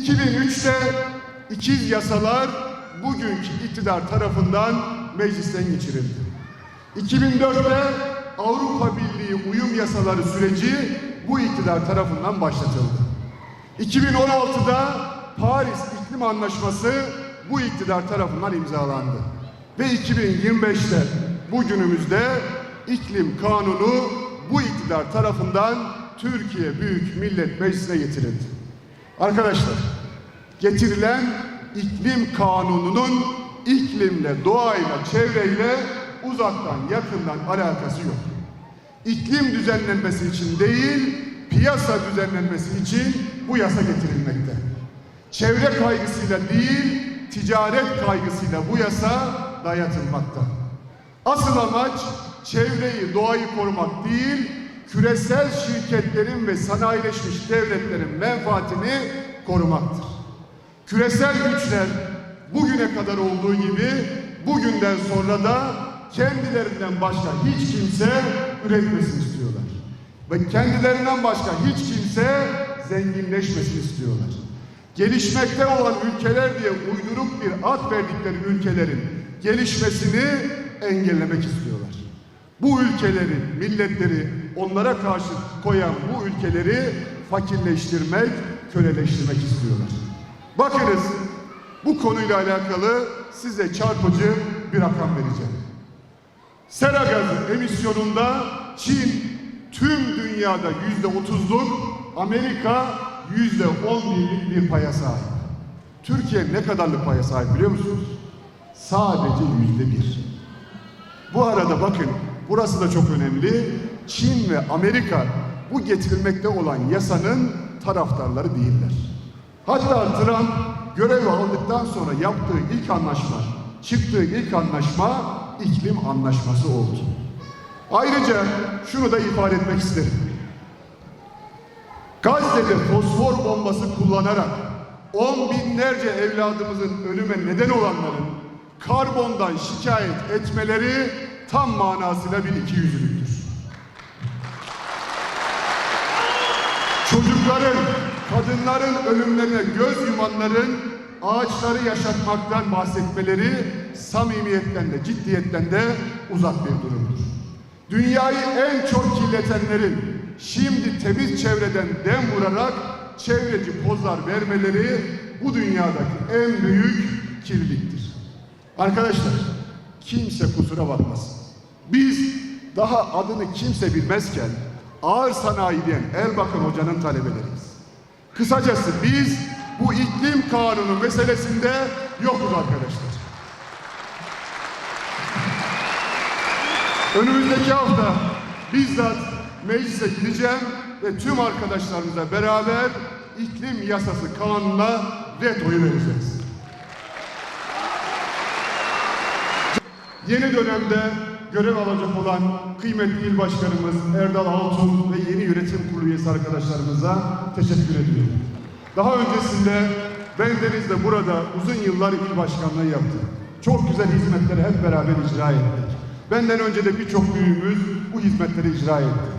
2003'te ikiz yasalar bugünkü iktidar tarafından meclisten geçirildi. 2004'te Avrupa Birliği uyum yasaları süreci bu iktidar tarafından başlatıldı. 2016'da Paris İklim Anlaşması bu iktidar tarafından imzalandı. Ve 2025'te bugünümüzde iklim kanunu bu iktidar tarafından Türkiye Büyük Millet Meclisi'ne getirildi. Arkadaşlar, getirilen iklim kanununun iklimle, doğayla, çevreyle uzaktan, yakından alakası yok. İklim düzenlenmesi için değil, piyasa düzenlenmesi için bu yasa getirilmekte. Çevre kaygısıyla değil, ticaret kaygısıyla bu yasa dayatılmakta. Asıl amaç çevreyi, doğayı korumak değil, küresel şirketlerin ve sanayileşmiş devletlerin menfaatini korumaktır. Küresel güçler bugüne kadar olduğu gibi bugünden sonra da kendilerinden başka hiç kimse üretmesin istiyorlar. Ve kendilerinden başka hiç kimse zenginleşmesin istiyorlar. Gelişmekte olan ülkeler diye uyduruk bir ad verdikleri ülkelerin gelişmesini engellemek istiyorlar. Bu ülkeleri, milletleri onlara karşı koyan bu ülkeleri fakirleştirmek, köleleştirmek istiyorlar. Bakınız bu konuyla alakalı size çarpıcı bir rakam vereceğim. Sera gazı emisyonunda Çin tüm dünyada yüzde otuzluk, Amerika yüzde on bir paya sahip. Türkiye ne kadarlık paya sahip biliyor musunuz? Sadece yüzde bir. Bu arada bakın burası da çok önemli. Çin ve Amerika bu getirilmekte olan yasanın taraftarları değiller. Hatta Trump görev aldıktan sonra yaptığı ilk anlaşma, çıktığı ilk anlaşma iklim anlaşması oldu. Ayrıca şunu da ifade etmek isterim. Gazze'de fosfor bombası kullanarak on binlerce evladımızın ölüme neden olanların karbondan şikayet etmeleri tam manasıyla bir ikiyüzlülüktür. Çocukların, kadınların ölümlerine göz yumanların ağaçları yaşatmaktan bahsetmeleri samimiyetten de ciddiyetten de uzak bir durumdur. Dünyayı en çok kirletenlerin şimdi temiz çevreden dem vurarak çevreci pozlar vermeleri bu dünyadaki en büyük kirliliktir. Arkadaşlar kimse kusura bakmasın. Biz daha adını kimse bilmezken ağır sanayi diyen Erbakan Hoca'nın talebeleriyiz. Kısacası biz bu iklim kanunu meselesinde yokuz arkadaşlar. Önümüzdeki hafta bizzat meclise gideceğim ve tüm arkadaşlarımızla beraber iklim yasası kanununa red oyu vereceğiz. Yeni dönemde görev alacak olan kıymetli il başkanımız Erdal Altun ve yönetim kurulu üyesi arkadaşlarımıza teşekkür ediyorum. Daha öncesinde ben Deniz'de burada uzun yıllar il başkanlığı yaptım. Çok güzel hizmetleri hep beraber icra ettik. Benden önce de birçok büyüğümüz bu hizmetleri icra etti.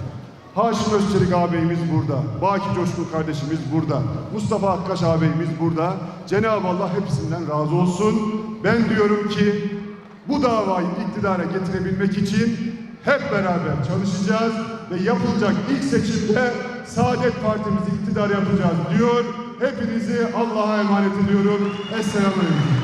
Haşim Özçelik ağabeyimiz burada. Baki Coşkun kardeşimiz burada. Mustafa Akkaş ağabeyimiz burada. Cenab-ı Allah hepsinden razı olsun. Ben diyorum ki bu davayı iktidara getirebilmek için hep beraber çalışacağız ve yapılacak ilk seçimde Saadet Partimizi iktidar yapacağız diyor. Hepinizi Allah'a emanet ediyorum. Esselamu Aleyküm.